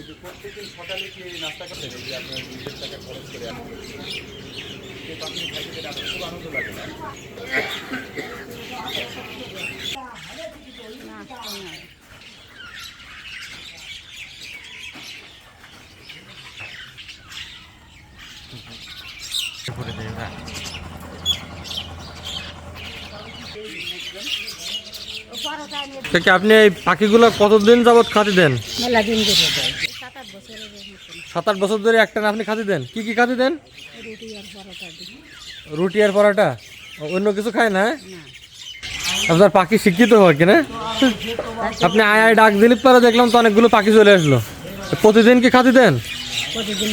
যে প্রত্যেকদিন সকালে কি নাস্তা করতেন এই যে আপনার নিজের টাকা খরচ করে সেই পাখি খাইতে আপনার খুব আনন্দ লাগে না করে আপনি এই পাখিগুলো কতদিন যাবত খাতি দেন? সাত আট বছর ধরে একটা আপনি খাতি দেন? কি কি খাতি দেন? রুটি আর পরোটা অন্য কিছু খায় না না। আপনার পাখি শিক্ষিত হয় কিনা আপনি আয় আয় ডাক দিলে পরে দেখলাম তো অনেকগুলো পাখি চলে আসলো। প্রতিদিন কি খাতি দেন? প্রতিদিন